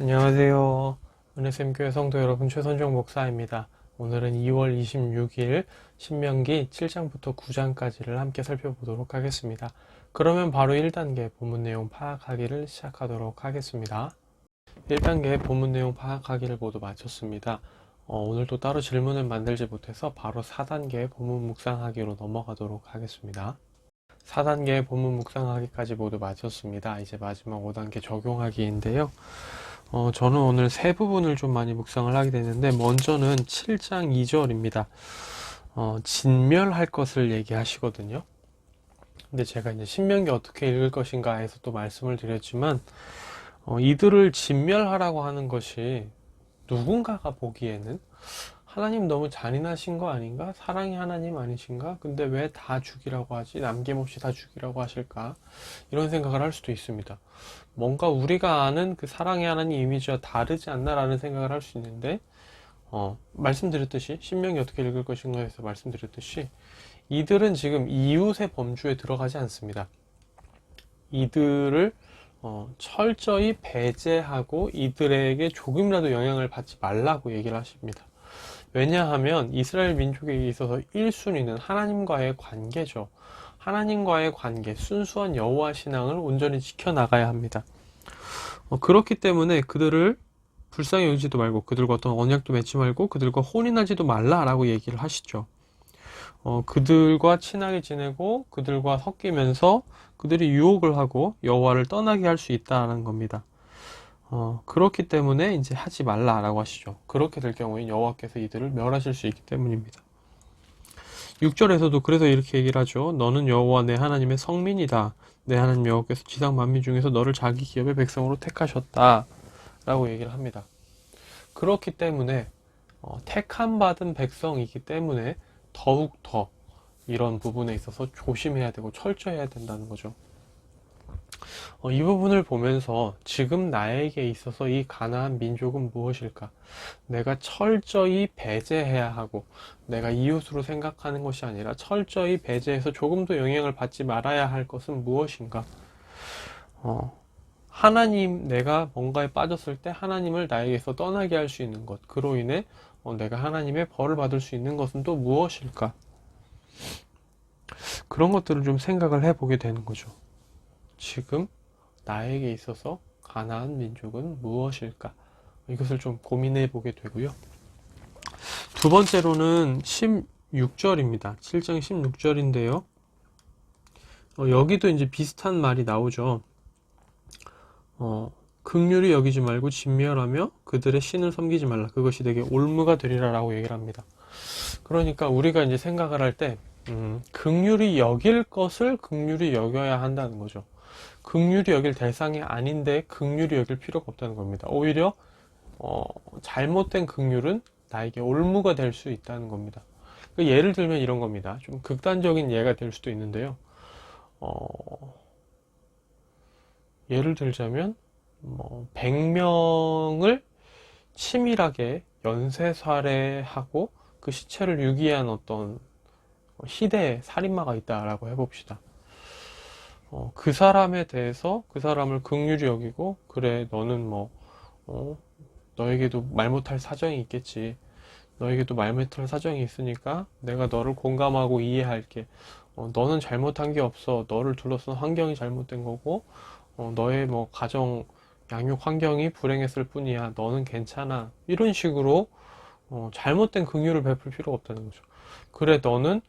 안녕하세요. 은혜샘교회 성도 여러분 최선종 목사입니다. 오늘은 2월 26일 신명기 7장부터 9장까지를 함께 살펴보도록 하겠습니다. 그러면 바로 1단계 본문 내용 파악하기를 시작하도록 하겠습니다. 1단계 본문 내용 파악하기를 모두 마쳤습니다. 어, 오늘도 따로 질문을 만들지 못해서 바로 4단계 본문 묵상하기로 넘어가도록 하겠습니다. 4단계 본문 묵상하기까지 모두 마쳤습니다. 이제 마지막 5단계 적용하기인데요. 어, 저는 오늘 세 부분을 좀 많이 묵상을 하게 되는데, 먼저는 7장 2절입니다. 어, 진멸할 것을 얘기하시거든요. 근데 제가 이제 신명기 어떻게 읽을 것인가에서 또 말씀을 드렸지만, 어, 이들을 진멸하라고 하는 것이 누군가가 보기에는 하나님 너무 잔인하신 거 아닌가? 사랑이 하나님 아니신가? 근데 왜 다 죽이라고 하지? 남김없이 다 죽이라고 하실까? 이런 생각을 할 수도 있습니다. 뭔가 우리가 아는 그 사랑의 하나님 이미지와 다르지 않나라는 생각을 할 수 있는데, 어, 말씀드렸듯이, 신명이 어떻게 읽을 것인가 해서 말씀드렸듯이, 이들은 지금 이웃의 범주에 들어가지 않습니다. 이들을 어, 철저히 배제하고 이들에게 조금이라도 영향을 받지 말라고 얘기를 하십니다. 왜냐하면 이스라엘 민족에 있어서 1순위는 하나님과의 관계죠. 하나님과의 관계, 순수한 여호와 신앙을 온전히 지켜나가야 합니다. 어, 그렇기 때문에 그들을 불쌍히 여기지도 말고 그들과 어떤 언약도 맺지 말고 그들과 혼인하지도 말라라고 얘기를 하시죠. 어, 그들과 친하게 지내고 그들과 섞이면서 그들이 유혹을 하고 여호와를 떠나게 할 수 있다는 겁니다. 어, 그렇기 때문에 이제 하지 말라라고 하시죠. 그렇게 될 경우에 여호와께서 이들을 멸하실 수 있기 때문입니다. 6절에서도 그래서 이렇게 얘기를 하죠. 너는 여호와 내 하나님의 성민이다. 내 하나님 여호와께서 지상 만민 중에서 너를 자기 기업의 백성으로 택하셨다. 라고 얘기를 합니다. 그렇기 때문에 어, 택함 받은 백성이기 때문에 더욱 더 이런 부분에 있어서 조심해야 되고 철저해야 된다는 거죠. 어, 이 부분을 보면서 지금 나에게 있어서 이 가나안 민족은 무엇일까? 내가 철저히 배제해야 하고 내가 이웃으로 생각하는 것이 아니라 철저히 배제해서 조금도 영향을 받지 말아야 할 것은 무엇인가? 어, 하나님, 내가 뭔가에 빠졌을 때 하나님을 나에게서 떠나게 할 수 있는 것, 그로 인해 어, 내가 하나님의 벌을 받을 수 있는 것은 또 무엇일까? 그런 것들을 좀 생각을 해보게 되는 거죠. 지금 나에게 있어서 가나안 민족은 무엇일까? 이것을 좀 고민해 보게 되고요. 두 번째로는 16절입니다. 7장 16절인데요. 어, 여기도 이제 비슷한 말이 나오죠. 어, 극률이 여기지 말고 진멸하며 그들의 신을 섬기지 말라. 그것이 되게 올무가 되리라라고 얘기를 합니다. 그러니까 우리가 이제 생각을 할 때, 음, 극률이 여길 것을 극률이 여겨야 한다는 거죠. 극률이 여길 대상이 아닌데 극률이 여길 필요가 없다는 겁니다. 오히려 어, 잘못된 극률은 나에게 올무가 될 수 있다는 겁니다. 그 예를 들면 이런 겁니다. 좀 극단적인 예가 될 수도 있는데요. 어, 예를 들자면 뭐 100명을 치밀하게 연쇄살해하고 그 시체를 유기한 어떤 희대 살인마가 있다라고 해봅시다. 어, 그 사람에 대해서 그 사람을 극률히 여기고 그래 너는 뭐 어, 너에게도 말 못할 사정이 있겠지. 너에게도 말 못할 사정이 있으니까 내가 너를 공감하고 이해할게. 어, 너는 잘못한 게 없어. 너를 둘러싼 환경이 잘못된 거고 어, 너의 뭐 가정 양육 환경이 불행했을 뿐이야. 너는 괜찮아. 이런 식으로 어, 잘못된 긍휼을 베풀 필요가 없다는 거죠. 그래 너는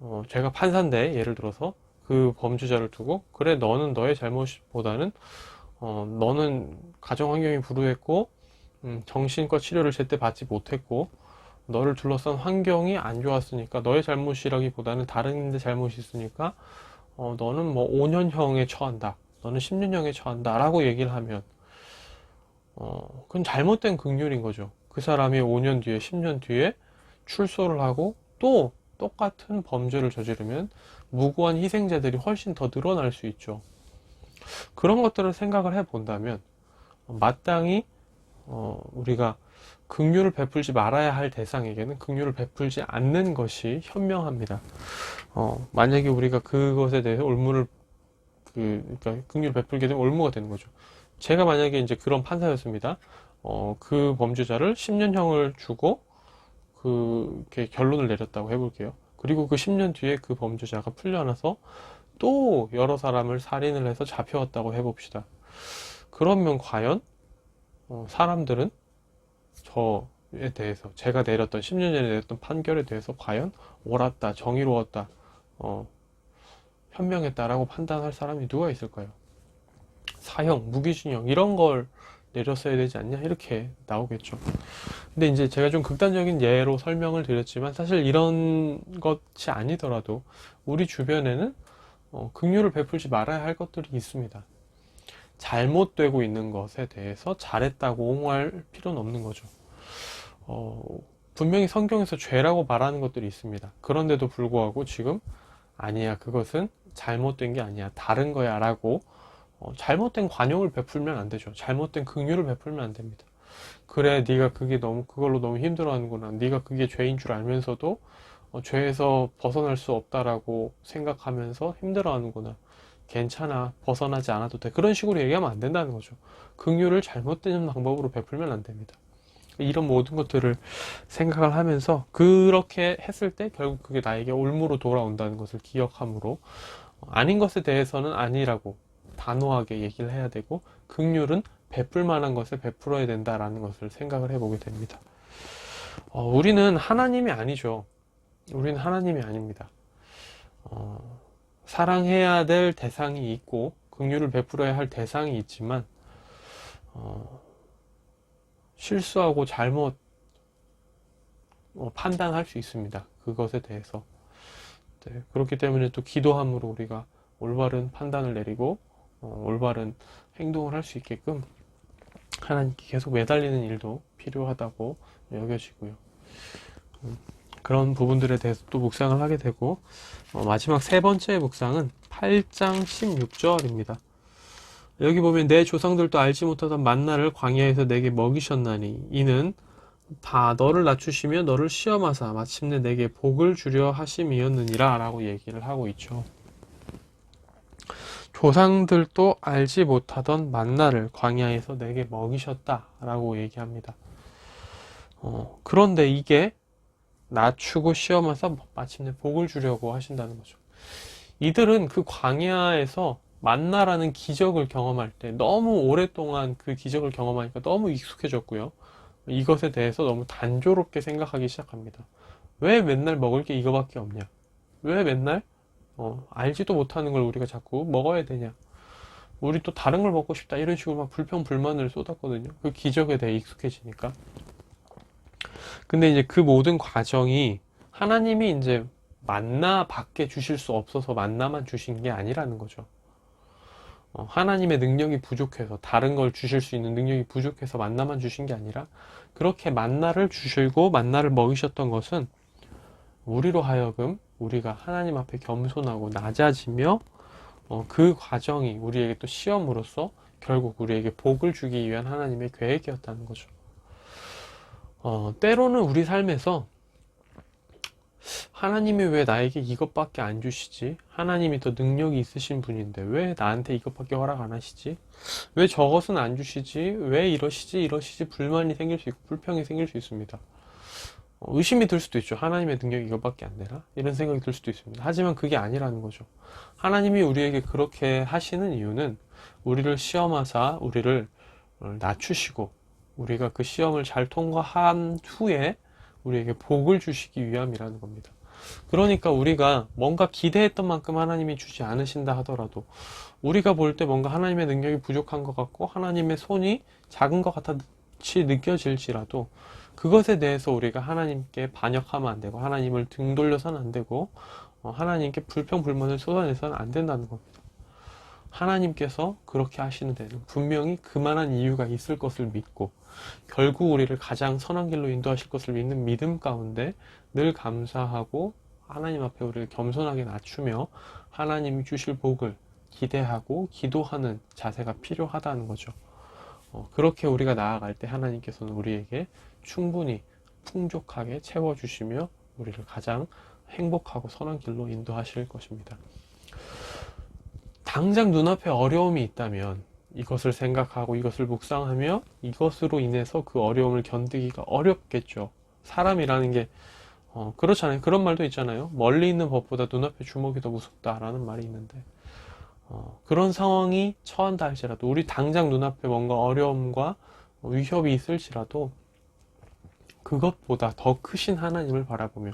어, 제가 판사인데 예를 들어서 그 범죄자를 두고 그래 너는 너의 잘못보다는 어, 너는 가정 환경이 불우했고 음, 정신과 치료를 제때 받지 못했고 너를 둘러싼 환경이 안 좋았으니까 너의 잘못이라기보다는 다른 데 잘못이 있으니까 어, 너는 뭐 5년형에 처한다 너는 10년형에 처한다 라고 얘기를 하면 어, 그건 잘못된 긍휼인 거죠. 그 사람이 5년 뒤에 10년 뒤에 출소를 하고 또 똑같은 범죄를 저지르면 무고한 희생자들이 훨씬 더 늘어날 수 있죠. 그런 것들을 생각을 해 본다면 마땅히 어, 우리가 긍휼을 베풀지 말아야 할 대상에게는 긍휼을 베풀지 않는 것이 현명합니다. 어, 만약에 우리가 그것에 대해서 올무를 그, 그러니까 긍휼을 베풀게 되면 올무가 되는 거죠. 제가 만약에 이제 그런 판사였습니다. 어, 그 범죄자를 10년형을 주고 그 이렇게 결론을 내렸다고 해볼게요. 그리고 그 10년 뒤에 그 범죄자가 풀려나서 또 여러 사람을 살인을 해서 잡혀왔다고 해봅시다. 그러면 과연 어, 사람들은 저에 대해서 제가 내렸던 10년 전에 내렸던 판결에 대해서 과연 옳았다, 정의로웠다, 어, 현명했다라고 판단할 사람이 누가 있을까요? 사형, 무기징역 이런 걸 내렸어야 되지 않냐 이렇게 나오겠죠. 근데 이제 제가 좀 극단적인 예로 설명을 드렸지만 사실 이런 것이 아니더라도 우리 주변에는 어, 긍휼을 베풀지 말아야 할 것들이 있습니다. 잘못되고 있는 것에 대해서 잘했다고 옹호할 필요는 없는 거죠. 어, 분명히 성경에서 죄라고 말하는 것들이 있습니다. 그런데도 불구하고 지금 아니야, 그것은 잘못된 게 아니야, 다른 거야 라고 어, 잘못된 관용을 베풀면 안 되죠. 잘못된 긍휼을 베풀면 안 됩니다. 그래, 네가 그게 너무 그걸로 너무 힘들어하는구나. 네가 그게 죄인 줄 알면서도 어, 죄에서 벗어날 수 없다라고 생각하면서 힘들어하는구나. 괜찮아, 벗어나지 않아도 돼. 그런 식으로 얘기하면 안 된다는 거죠. 긍휼을 잘못된 방법으로 베풀면 안 됩니다. 이런 모든 것들을 생각을 하면서 그렇게 했을 때 결국 그게 나에게 올무로 돌아온다는 것을 기억함으로 어, 아닌 것에 대해서는 아니라고 단호하게 얘기를 해야 되고 긍휼은 베풀 만한 것을 베풀어야 된다라는 것을 생각을 해보게 됩니다. 어, 우리는 하나님이 아니죠. 우리는 하나님이 아닙니다. 어, 사랑해야 될 대상이 있고 긍휼을 베풀어야 할 대상이 있지만 어, 실수하고 잘못 어, 판단할 수 있습니다. 그것에 대해서 네, 그렇기 때문에 또 기도함으로 우리가 올바른 판단을 내리고 어, 올바른 행동을 할 수 있게끔 하나님께 계속 매달리는 일도 필요하다고 여겨지고요. 음, 그런 부분들에 대해서 또 묵상을 하게 되고 어, 마지막 세 번째 묵상은 8장 16절입니다. 여기 보면 내 조상들도 알지 못하던 만나를 광야에서 내게 먹이셨나니 이는 다 너를 낮추시며 너를 시험하사 마침내 내게 복을 주려 하심이었느니라 라고 얘기를 하고 있죠. 조상들도 알지 못하던 만나를 광야에서 내게 먹이셨다라고 얘기합니다. 어, 그런데 이게 낮추고 시험하사 마침내 복을 주려고 하신다는 거죠. 이들은 그 광야에서 만나라는 기적을 경험할 때 너무 오랫동안 그 기적을 경험하니까 너무 익숙해졌고요. 이것에 대해서 너무 단조롭게 생각하기 시작합니다. 왜 맨날 먹을 게 이거밖에 없냐? 왜 맨날 어, 알지도 못하는 걸 우리가 자꾸 먹어야 되냐? 우리 또 다른 걸 먹고 싶다 이런 식으로 막 불평 불만을 쏟았거든요. 그 기적에 대해 익숙해지니까. 근데 이제 그 모든 과정이 하나님이 이제 만나 밖에 주실 수 없어서 만나만 주신 게 아니라는 거죠. 어, 하나님의 능력이 부족해서 다른 걸 주실 수 있는 능력이 부족해서 만나만 주신 게 아니라 그렇게 만나를 주시고 만나를 먹이셨던 것은 우리로 하여금 우리가 하나님 앞에 겸손하고 낮아지며 어, 그 과정이 우리에게 또 시험으로서 결국 우리에게 복을 주기 위한 하나님의 계획이었다는 거죠. 어, 때로는 우리 삶에서 하나님이 왜 나에게 이것밖에 안 주시지? 하나님이 더 능력이 있으신 분인데 왜 나한테 이것밖에 허락 안 하시지? 왜 저것은 안 주시지? 왜 이러시지? 이러시지? 불만이 생길 수 있고 불평이 생길 수 있습니다. 어, 의심이 들 수도 있죠. 하나님의 능력이 이것밖에 안 되나? 이런 생각이 들 수도 있습니다. 하지만 그게 아니라는 거죠. 하나님이 우리에게 그렇게 하시는 이유는 우리를 시험하사 우리를 어, 낮추시고 우리가 그 시험을 잘 통과한 후에 우리에게 복을 주시기 위함이라는 겁니다. 그러니까 우리가 뭔가 기대했던 만큼 하나님이 주지 않으신다 하더라도 우리가 볼 때 뭔가 하나님의 능력이 부족한 것 같고 하나님의 손이 작은 것 같이 느껴질지라도 그것에 대해서 우리가 하나님께 반역하면 안 되고 하나님을 등 돌려서는 안 되고 어, 하나님께 불평 불만을 쏟아내서는 안 된다는 겁니다. 하나님께서 그렇게 하시는 데는 분명히 그만한 이유가 있을 것을 믿고 결국 우리를 가장 선한 길로 인도하실 것을 믿는 믿음 가운데 늘 감사하고 하나님 앞에 우리를 겸손하게 낮추며 하나님이 주실 복을 기대하고 기도하는 자세가 필요하다는 거죠. 어, 그렇게 우리가 나아갈 때 하나님께서는 우리에게 충분히 풍족하게 채워주시며 우리를 가장 행복하고 선한 길로 인도하실 것입니다. 당장 눈앞에 어려움이 있다면 이것을 생각하고 이것을 묵상하며 이것으로 인해서 그 어려움을 견디기가 어렵겠죠. 사람이라는 게 어, 그렇잖아요. 그런 말도 있잖아요. 멀리 있는 법보다 눈앞의 주먹이 더 무섭다라는 말이 있는데 어, 그런 상황이 처한다 할지라도 우리 당장 눈앞에 뭔가 어려움과 위협이 있을지라도 그것보다 더 크신 하나님을 바라보며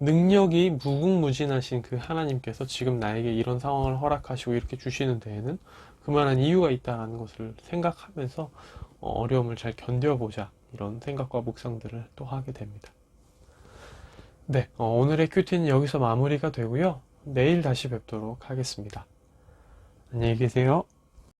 능력이 무궁무진하신 그 하나님께서 지금 나에게 이런 상황을 허락하시고 이렇게 주시는 데에는 그만한 이유가 있다라는 것을 생각하면서 어, 어려움을 잘 견뎌보자 이런 생각과 묵상들을 또 하게 됩니다. 네, 어, 오늘의 큐티는 여기서 마무리가 되고요. 내일 다시 뵙도록 하겠습니다. 안녕히 계세요.